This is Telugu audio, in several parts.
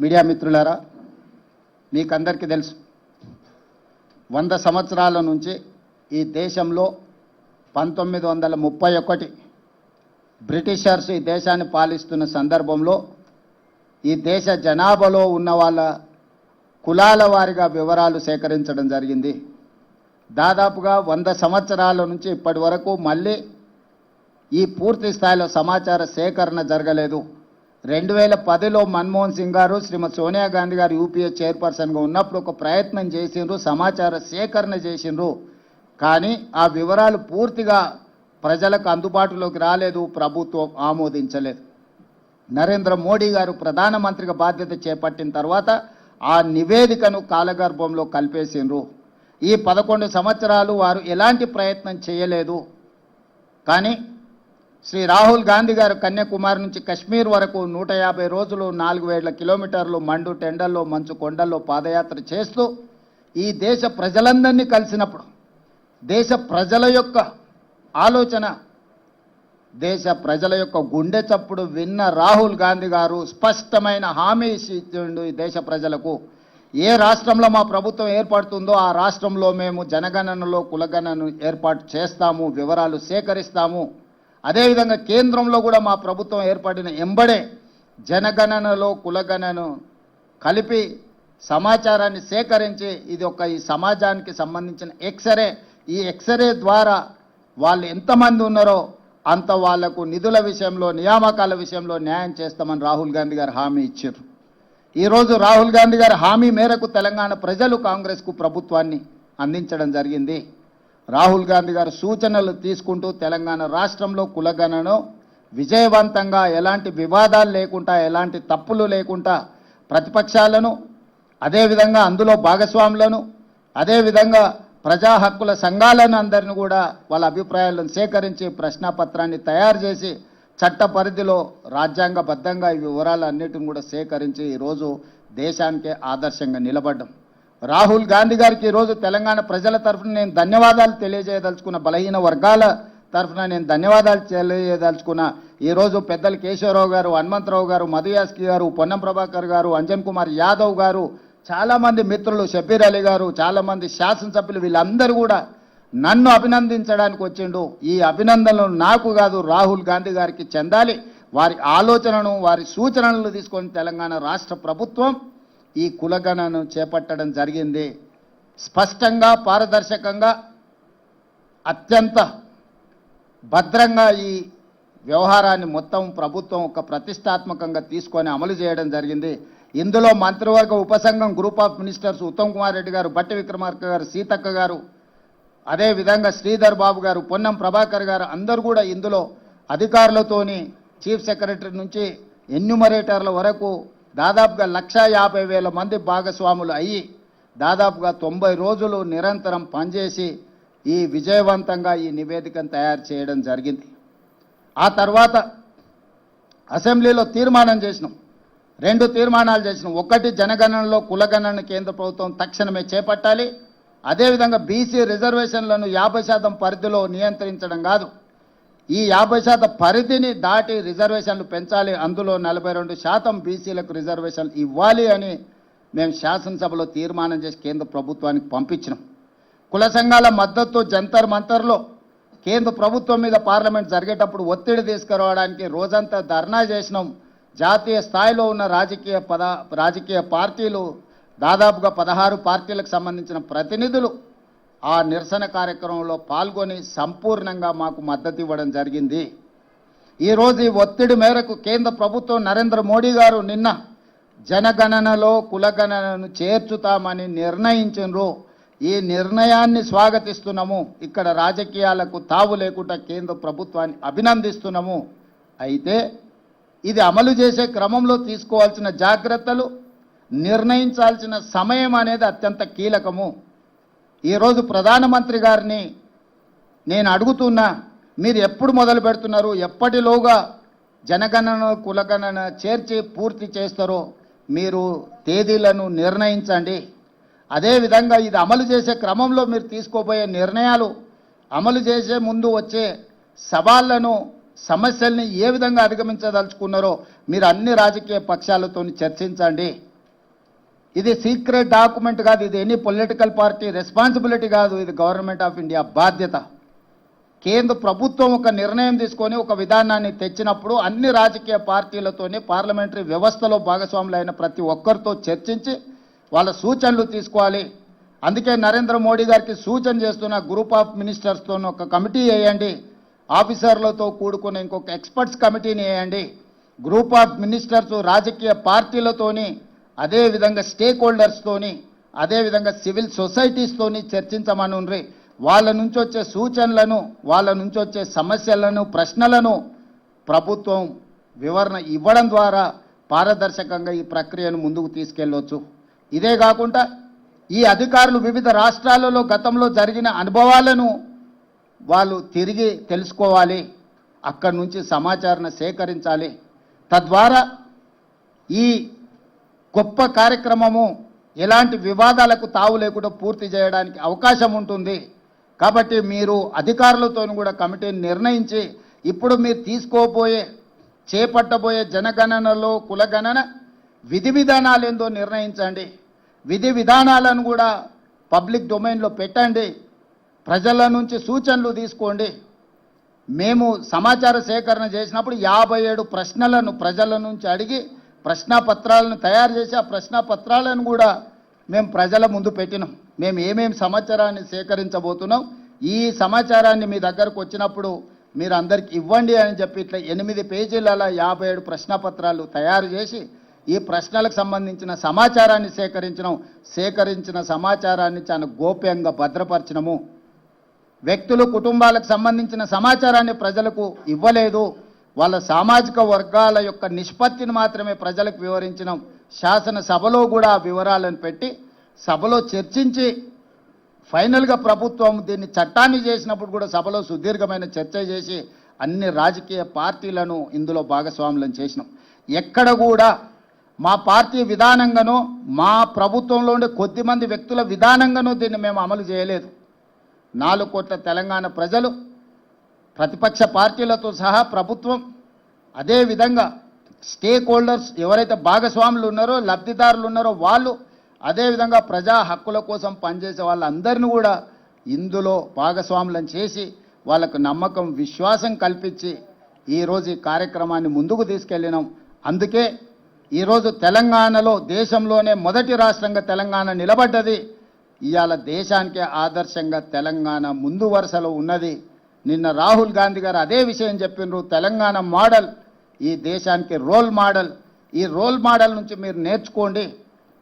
మీడియా మిత్రులారా మీకందరికీ తెలుసు వంద సంవత్సరాల నుంచి ఈ దేశంలో పంతొమ్మిది వందల ముప్పై ఒకటి బ్రిటిషర్స్ ఈ దేశాన్ని పాలిస్తున్న సందర్భంలో ఈ దేశ జనాభాలో ఉన్న వాళ్ళ కులాల వారిగా వివరాలు సేకరించడం జరిగింది. దాదాపుగా వంద సంవత్సరాల నుంచి ఇప్పటి వరకు మళ్ళీ ఈ పూర్తి స్థాయిలో సమాచార సేకరణ జరగలేదు. రెండు వేల పదిలో మన్మోహన్ సింగ్ గారు శ్రీమతి సోనియా గాంధీ గారు యూపీఏ చైర్పర్సన్గా ఉన్నప్పుడు ఒక ప్రయత్నం చేసిండ్రు సమాచార సేకరణ చేసిండ్రు. కానీ ఆ వివరాలు పూర్తిగా ప్రజలకు అందుబాటులోకి రాలేదు ప్రభుత్వం ఆమోదించలేదు. నరేంద్ర మోడీ గారు ప్రధానమంత్రిగా బాధ్యత చేపట్టిన తర్వాత ఆ నివేదికను కాలగర్భంలో కలిపేసిండ్రు. ఈ పదకొండు సంవత్సరాలు వారు ఎలాంటి ప్రయత్నం చేయలేదు. కానీ శ్రీ రాహుల్ గాంధీ గారు కన్యాకుమారి నుంచి కశ్మీర్ వరకు నూట యాభై రోజులు నాలుగు వేల కిలోమీటర్లు మండు టెండల్లో మంచు కొండల్లో పాదయాత్ర చేస్తూ ఈ దేశ ప్రజలందరినీ కలిసినప్పుడు దేశ ప్రజల యొక్క ఆలోచన దేశ ప్రజల యొక్క గుండె చప్పుడు విన్న రాహుల్ గాంధీ గారు స్పష్టమైన హామీ ఇచ్చిండు ఈ దేశ ప్రజలకు. ఏ రాష్ట్రంలో మా ప్రభుత్వం ఏర్పడుతుందో ఆ రాష్ట్రంలో మేము జనగణనలో కులగణను ఏర్పాటు చేస్తాము వివరాలు సేకరిస్తాము. అదేవిధంగా కేంద్రంలో కూడా మా ప్రభుత్వం ఏర్పడిన ఎంబడే జనగణనలో కులగణను కలిపి సమాచారాన్ని సేకరించి ఇది ఒక ఈ సమాజానికి సంబంధించిన ఎక్స్రే. ఈ ఎక్స్రే ద్వారా వాళ్ళు ఎంతమంది ఉన్నారో అంత వాళ్ళకు నిధుల విషయంలో నియామకాల విషయంలో న్యాయం చేస్తామని రాహుల్ గాంధీ గారు హామీ ఇచ్చారు. ఈరోజు రాహుల్ గాంధీ గారి హామీ మేరకు తెలంగాణ ప్రజలు కాంగ్రెస్కు ప్రభుత్వాన్ని అందించడం జరిగింది. రాహుల్ గాంధీ గారు సూచనలు తీసుకుంటూ తెలంగాణ రాష్ట్రంలో కులగణను విజయవంతంగా ఎలాంటి వివాదాలు లేకుండా ఎలాంటి తప్పులు లేకుండా ప్రతిపక్షాలను అదేవిధంగా అందులో భాగస్వాములను అదేవిధంగా ప్రజా హక్కుల సంఘాలను అందరిని కూడా వాళ్ళ అభిప్రాయాలను సేకరించి ప్రశ్నాపత్రాన్ని తయారు చేసి చట్ట పరిధిలో రాజ్యాంగబద్ధంగా ఈ వివరాలన్నిటిని కూడా సేకరించి ఈరోజు దేశానికే ఆదర్శంగా నిలబడ్డం. రాహుల్ గాంధీ గారికి ఈరోజు తెలంగాణ ప్రజల తరఫున నేను ధన్యవాదాలు తెలియజేయదలుచుకున్న బలహీన వర్గాల తరఫున నేను ధన్యవాదాలు తెలియజేయదలుచుకున్న ఈరోజు పెద్దలు కేశవరావు గారు హనుమంతరావు గారు మధుయాస్కి గారు పొన్నం ప్రభాకర్ గారు అంజన్ కుమార్ యాదవ్ గారు చాలామంది మిత్రులు షబీర్ అలీ గారు చాలామంది శాసనసభ్యులు వీళ్ళందరూ కూడా నన్ను అభినందించడానికి వచ్చిండు. ఈ అభినందనలు నాకు కాదు రాహుల్ గాంధీ గారికి చెందాలి. వారి ఆలోచనను వారి సూచనలను తీసుకొని తెలంగాణ రాష్ట్ర ప్రభుత్వం ఈ కులగణను చేపట్టడం జరిగింది. స్పష్టంగా పారదర్శకంగా అత్యంత భద్రంగా ఈ వ్యవహారాన్ని మొత్తం ప్రభుత్వం ఒక ప్రతిష్టాత్మకంగా తీసుకొని అమలు చేయడం జరిగింది. ఇందులో మంత్రివర్గ ఉపసంఘం group of ministers Uttam Kumar Reddy గారు బట్టి విక్రమార్క గారు సీతక్క గారు అదే విధంగా శ్రీధర్ బాబు గారు పొన్నం ప్రభాకర్ గారు అందరూ కూడా ఇందులో అధికారులతోని చీఫ్ సెక్రటరీ నుంచి ఎన్యుమరేటర్ల వరకు దాదాపుగా లక్ష యాభై వేల మంది భాగస్వాములు అయ్యి దాదాపుగా తొంభై రోజులు నిరంతరం పనిచేసి ఈ విజయవంతంగా ఈ నివేదికను తయారు చేయడం జరిగింది. ఆ తర్వాత అసెంబ్లీలో తీర్మానం చేసినాం. రెండు తీర్మానాలు చేసినాం. ఒకటి జనగణనలో కులగణన కేంద్ర ప్రభుత్వం తక్షణమే చేపట్టాలి. అదేవిధంగా బీసీ రిజర్వేషన్లను యాభై శాతం పరిధిలో నియంత్రించడం కాదు. ఈ యాభై శాతం పరిధిని దాటి రిజర్వేషన్లు పెంచాలి. అందులో నలభై రెండు శాతం బీసీలకు రిజర్వేషన్లు ఇవ్వాలి అని మేము శాసనసభలో తీర్మానం చేసి కేంద్ర ప్రభుత్వానికి పంపించినాం. కుల సంఘాల మద్దతు జంతర్ మంతర్లో కేంద్ర ప్రభుత్వం మీద పార్లమెంట్ జరిగేటప్పుడు ఒత్తిడి తీసుకురావడానికి రోజంతా ధర్నా చేసినాం. జాతీయ స్థాయిలో ఉన్న రాజకీయ పద రాజకీయ పార్టీలు దాదాపుగా పదహారు పార్టీలకు సంబంధించిన ప్రతినిధులు ఆ నిరసన కార్యక్రమంలో పాల్గొని సంపూర్ణంగా మాకు మద్దతు ఇవ్వడం జరిగింది. ఈరోజు ఈ ఒత్తిడి మేరకు కేంద్ర ప్రభుత్వం నరేంద్ర మోడీ గారు నిన్న జనగణనలో కులగణనను చేర్చుతామని నిర్ణయించారు ఈ నిర్ణయాన్ని స్వాగతిస్తున్నాము. ఇక్కడ రాజకీయాలకు తావు లేకుండా కేంద్ర ప్రభుత్వాన్ని అభినందిస్తున్నాము. అయితే ఇది అమలు చేసే క్రమంలో తీసుకోవాల్సిన జాగ్రత్తలు నిర్ణయించాల్సిన సమయం అనేది అత్యంత కీలకము. ఈరోజు ప్రధానమంత్రి గారిని నేను అడుగుతున్నా మీరు ఎప్పుడు మొదలు పెడుతున్నారు ఎప్పటిలోగా జనగణన కులగణన చేర్చి పూర్తి చేస్తారో మీరు తేదీలను నిర్ణయించండి. అదేవిధంగా ఇది అమలు చేసే క్రమంలో మీరు తీసుకోబోయే నిర్ణయాలు అమలు చేసే ముందు వచ్చే సవాళ్ళను సమస్యల్ని ఏ విధంగా అధిగమించదలుచుకున్నారో మీరు అన్ని రాజకీయ పక్షాలతో చర్చించండి. ఇది సీక్రెట్ డాక్యుమెంట్ కాదు ఇది ఎనీ పొలిటికల్ పార్టీ రెస్పాన్సిబిలిటీ కాదు ఇది గవర్నమెంట్ ఆఫ్ ఇండియా బాధ్యత. కేంద్ర ప్రభుత్వం ఒక నిర్ణయం తీసుకొని ఒక విధానాన్ని తెచ్చినప్పుడు అన్ని రాజకీయ పార్టీలతోని పార్లమెంటరీ వ్యవస్థలో భాగస్వాములైన ప్రతి ఒక్కరితో చర్చించి వాళ్ళ సూచనలు తీసుకోవాలి. అందుకే నరేంద్ర మోడీ గారికి సూచన చేస్తున్న గ్రూప్ ఆఫ్ మినిస్టర్స్తో ఒక కమిటీ వేయండి. ఆఫీసర్లతో కూడుకున్న ఇంకొక ఎక్స్పర్ట్స్ కమిటీని వేయండి. గ్రూప్ ఆఫ్ మినిస్టర్స్ రాజకీయ పార్టీలతోని అదేవిధంగా స్టేక్ హోల్డర్స్తోని అదేవిధంగా సివిల్ సొసైటీస్తోని చర్చించమనుండ్రి. వాళ్ళ నుంచి వచ్చే సూచనలను వాళ్ళ నుంచి వచ్చే సమస్యలను ప్రశ్నలను ప్రభుత్వం వివరణ ఇవ్వడం ద్వారా పారదర్శకంగా ఈ ప్రక్రియను ముందుకు తీసుకెళ్ళవచ్చు ఇదే కాకుండా ఈ అధికారులు వివిధ రాష్ట్రాలలో గతంలో జరిగిన అనుభవాలను వాళ్ళు తిరిగి తెలుసుకోవాలి. అక్కడి నుంచి సమాచారాన్ని సేకరించాలి. తద్వారా ఈ గొప్ప కార్యక్రమము ఎలాంటి వివాదాలకు తావు లేకుండా పూర్తి చేయడానికి అవకాశం ఉంటుంది. కాబట్టి మీరు అధికారులతో కూడా కమిటీని నిర్ణయించి ఇప్పుడు మీరు తీసుకోబోయే చేపట్టబోయే జనగణనలో కులగణన విధి విధానాలు ఏందో నిర్ణయించండి. విధి విధానాలను కూడా పబ్లిక్ డొమైన్లో పెట్టండి. ప్రజల నుంచి సూచనలు తీసుకోండి. మేము సమాచార సేకరణ చేసినప్పుడు యాభై ఏడు ప్రశ్నలను ప్రజల నుంచి అడిగి ప్రశ్నాపత్రాలను తయారు చేసి ఆ ప్రశ్నాపత్రాలను కూడా మేము ప్రజల ముందు పెట్టినాం. మేము ఏమేమి సమాచారాన్ని సేకరించబోతున్నాం ఈ సమాచారాన్ని మీ దగ్గరకు వచ్చినప్పుడు మీరు అందరికి ఇవ్వండి అని చెప్పి ఇట్లా ఎనిమిది పేజీల యాభై ఏడు ప్రశ్నపత్రాలు తయారు చేసి ఈ ప్రశ్నలకు సంబంధించిన సమాచారాన్ని సేకరించడం సేకరించిన సమాచారాన్ని చాలా గోప్యంగా భద్రపరచడము వ్యక్తులు కుటుంబాలకు సంబంధించిన సమాచారాన్ని ప్రజలకు ఇవ్వలేదు. వాళ్ళ సామాజిక వర్గాల యొక్క నిష్పత్తిని మాత్రమే ప్రజలకు వివరించినాం శాసనసభలో కూడా వివరాలను పెట్టి సభలో చర్చించి ఫైనల్గా ప్రభుత్వం దీన్ని చట్టాన్ని చేసినప్పుడు కూడా సభలో సుదీర్ఘమైన చర్చ చేసి అన్ని రాజకీయ పార్టీలను ఇందులో భాగస్వాములను చేసినాం. ఎక్కడ కూడా మా పార్టీ విధానంగానో మా ప్రభుత్వంలో ఉండే కొద్దిమంది వ్యక్తుల విధానంగానో దీన్ని మేము అమలు చేయలేదు. నాలుగు కోట్ల తెలంగాణ ప్రజలు ప్రతిపక్ష పార్టీలతో సహా ప్రభుత్వం అదేవిధంగా స్టేక్ హోల్డర్స్ ఎవరైతే భాగస్వాములు ఉన్నారో లబ్ధిదారులు ఉన్నారో వాళ్ళు అదేవిధంగా ప్రజా హక్కుల కోసం పనిచేసే వాళ్ళందరినీ కూడా ఇందులో భాగస్వాములను చేసి వాళ్ళకు నమ్మకం విశ్వాసం కల్పించి ఈరోజు ఈ కార్యక్రమాన్ని ముందుకు తీసుకెళ్ళినాం. అందుకే ఈరోజు తెలంగాణలో దేశంలోనే మొదటి రాష్ట్రంగా తెలంగాణ నిలబడ్డది. ఇవాళ దేశానికే ఆదర్శంగా తెలంగాణ ముందు వరుసలో ఉన్నది. నిన్న రాహుల్ గాంధీ గారు అదే విషయం చెప్పినారు. తెలంగాణ మోడల్ ఈ దేశానికి రోల్ మోడల్. ఈ రోల్ మోడల్ నుంచి మీరు నేర్చుకోండి.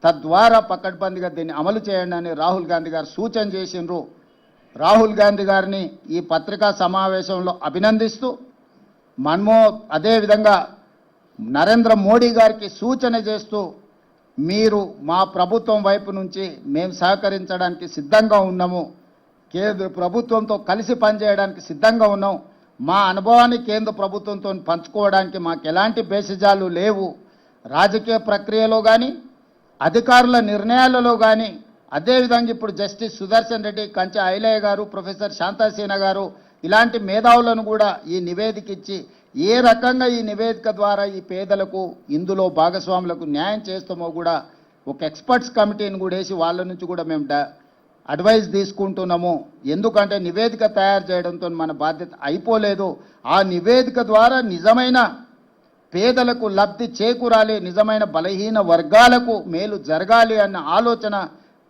తద్వారా పకడ్బందీగా దీన్ని అమలు చేయండి అని రాహుల్ గాంధీ గారు సూచన చేసిండ్రు. రాహుల్ గాంధీ గారిని ఈ పత్రికా సమావేశంలో అభినందిస్తూ మన్మో అదేవిధంగా నరేంద్ర మోడీ గారికి సూచన చేస్తూ మీరు మా ప్రభుత్వం వైపు నుంచి మేము సహకరించడానికి సిద్ధంగా ఉన్నాము. కేంద్ర ప్రభుత్వంతో కలిసి పనిచేయడానికి సిద్ధంగా ఉన్నాం. మా అనుభవాన్ని కేంద్ర ప్రభుత్వంతో పంచుకోవడానికి మాకు ఎలాంటి బేసిజాలు లేవు. రాజకీయ ప్రక్రియలో కానీ అధికారుల నిర్ణయాలలో కానీ అదేవిధంగా ఇప్పుడు జస్టిస్ సుదర్శన్ రెడ్డి కంచె ఐలయ్య గారు ప్రొఫెసర్ శాంతాసేన గారు ఇలాంటి మేధావులను కూడా ఈ నివేదిక ఇచ్చి ఏ రకంగా ఈ నివేదిక ద్వారా ఈ పేదలకు ఇందులో భాగస్వాములకు న్యాయం చేస్తామో కూడా ఒక ఎక్స్పర్ట్స్ కమిటీని కూడా వేసి వాళ్ళ నుంచి కూడా మేము డ- అడ్వైస్ తీసుకుంటున్నాము. ఎందుకంటే నివేదిక తయారు చేయడంతో మన బాధ్యత అయిపోలేదు. ఆ నివేదిక ద్వారా నిజమైన పేదలకు లబ్ధి చేకూరాలి నిజమైన బలహీన వర్గాలకు మేలు జరగాలి అన్న ఆలోచన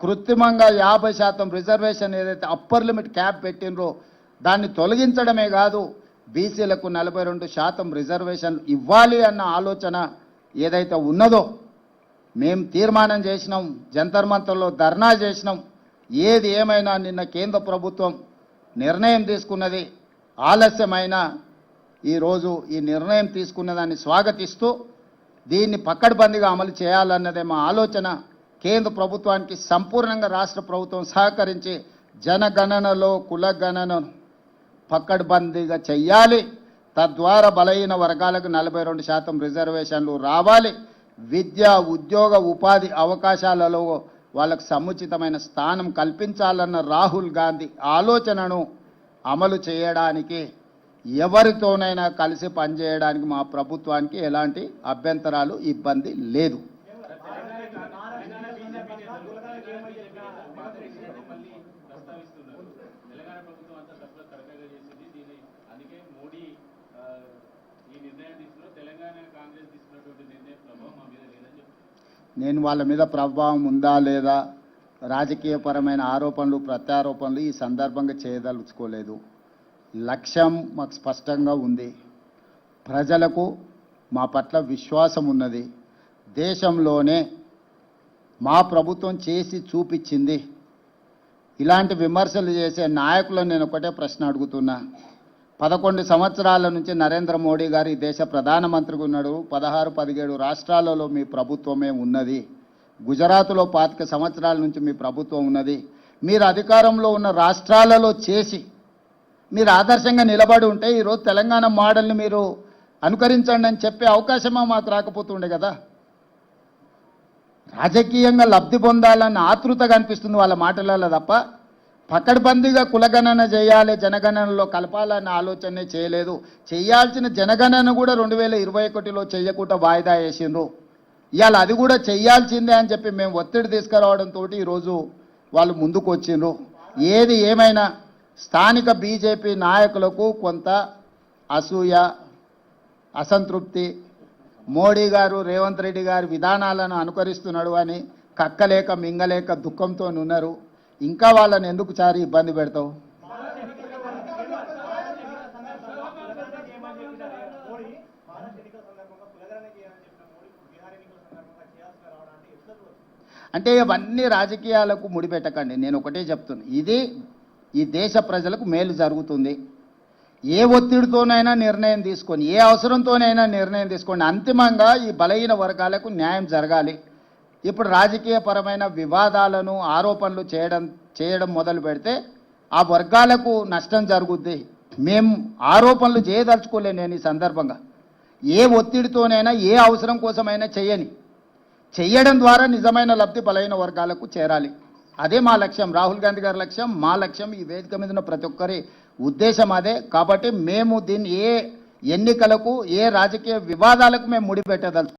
కృత్రిమంగా యాభై శాతం రిజర్వేషన్ ఏదైతే అప్పర్ లిమిట్ క్యాప్ పెట్టినరో దాన్ని తొలగించడమే కాదు బీసీలకు నలభై రెండు శాతం రిజర్వేషన్ ఇవ్వాలి అన్న ఆలోచన ఏదైతే ఉన్నదో మేము తీర్మానం చేసినాం జంతర్మంతర్లో ధర్నా చేసినాం. ఏది ఏమైనా నిన్న కేంద్ర ప్రభుత్వం నిర్ణయం తీసుకున్నది ఆలస్యమైన ఈరోజు ఈ నిర్ణయం తీసుకున్న దాన్ని స్వాగతిస్తూ దీన్ని పక్కడబందిగా అమలు చేయాలన్నదే మా ఆలోచన. కేంద్ర ప్రభుత్వానికి సంపూర్ణంగా రాష్ట్ర ప్రభుత్వం సహకరించి జనగణనలో కులగణన పక్కడబందీగా చెయ్యాలి. తద్వారా బలహీన వర్గాలకు నలభై రెండు శాతం రిజర్వేషన్లు రావాలి. విద్య ఉద్యోగ ఉపాధి అవకాశాలలో వాళ్ళకు సముచితమైన స్థానం కల్పించాలన్న రాహుల్ గాంధీ ఆలోచనను అమలు చేయడానికి ఎవరితోనైనా కలిసి పనిచేయడానికి మా ప్రభుత్వానికి ఎలాంటి అభ్యంతరాలు ఇబ్బంది లేదు ప్రస్తావిస్తున్నారు తెలంగాణ ప్రభుత్వం అంతా తప్పుల తరగగా చేసింది దీని అందుకే మోడీ ఆ, ఈ నిర్ణయం తీసుకున్నారు తెలంగాణ కాంగ్రెస్ తీసుకున్నటువంటి నిర్ణయం ప్రభావం మా మీద లేదని చెప్తున్నారు నేను వాళ్ళ మీద ప్రభావం ఉందా లేదా రాజకీయపరమైన ఆరోపణలు ప్రత్యారోపణలు ఈ సందర్భంగా చేయదలుచుకోలేదు. లక్ష్యం మాకు స్పష్టంగా ఉంది. ప్రజలకు మా పట్ల విశ్వాసం ఉన్నది. దేశంలోనే మా ప్రభుత్వం చేసి చూపించింది. ఇలాంటి విమర్శలు చేసే నాయకులను నేను ఒకటే ప్రశ్న అడుగుతున్నా. పదకొండు సంవత్సరాల నుంచి నరేంద్ర మోడీ గారు ఈ దేశ ప్రధానమంత్రిగా ఉన్నాడు. పదహారు పదిహేడు రాష్ట్రాలలో మీ ప్రభుత్వమే ఉన్నది. గుజరాత్లో పాతిక సంవత్సరాల నుంచి మీ ప్రభుత్వం ఉన్నది. మీరు అధికారంలో ఉన్న రాష్ట్రాలలో చేసి మీరు ఆదర్శంగా నిలబడి ఉంటే ఈరోజు తెలంగాణ మోడల్ని మీరు అనుకరించండి అని చెప్పే అవకాశమా మాకు రాకపోతుండే కదా? రాజకీయంగా లబ్ధి పొందాలన్న ఆతృత కనిపిస్తుంది వాళ్ళ మాటలలో తప్ప పకడ్బందీగా కులగణన చేయాలి జనగణనలో కలపాలన్న ఆలోచనే చేయలేదు. చేయాల్సిన జనగణన కూడా రెండు వేల ఇరవై ఒకటిలో చేయకుండా వాయిదా వేసిండ్రు. ఇవాళ అది కూడా చేయాల్సిందే అని చెప్పి మేము ఒత్తిడి తీసుకురావడంతో ఈరోజు వాళ్ళు ముందుకు వచ్చిండ్రు. ఏది ఏమైనా స్థానిక బీజేపీ నాయకులకు కొంత అసూయ అసంతృప్తి మోడీ గారు రేవంత్ రెడ్డి గారు విధానాలను అనుకరిస్తున్నాడు అని కక్కలేక మింగలేక దుఃఖంతో ఉన్నారు ఇంకా వాళ్ళని ఎందుకు చారి ఇబ్బంది పెడతావు? అంటే అంటే ఇవన్నీ రాజకీయాలకు ముడిపెట్టకండి. నేను ఒకటే చెప్తున్నా. ఇది ఈ దేశ ప్రజలకు మేలు జరుగుతుంది. ఏ ఒత్తిడితోనైనా నిర్ణయం తీసుకొని ఏ అవసరంతోనైనా నిర్ణయం తీసుకోండి. అంతిమంగా ఈ బలహీన వర్గాలకు న్యాయం జరగాలి. ఇప్పుడు రాజకీయపరమైన వివాదాలను ఆరోపణలు చేయడం చేయడం మొదలు పెడితే ఆ వర్గాలకు నష్టం జరుగుద్ది. మేము ఆరోపణలు చేయదలుచుకోలే నేను ఈ సందర్భంగా. ఏ ఒత్తిడితోనైనా ఏ అవసరం కోసమైనా చేయని. చేయడం ద్వారా నిజమైన లబ్ధి బలైన వర్గాలకు చేరాలి. అదే మా లక్ష్యం. రాహుల్ గాంధీ గారి లక్ష్యం మా లక్ష్యం ఈ వేదిక మీద ఉన్న ప్రతి ఒక్కరి ఉద్దేశం అదే. కాబట్టి మేము దీన్ని ఏ ఎన్నికలకు ఏ రాజకీయ వివాదాలకు మేము ముడిపెట్టదలుచు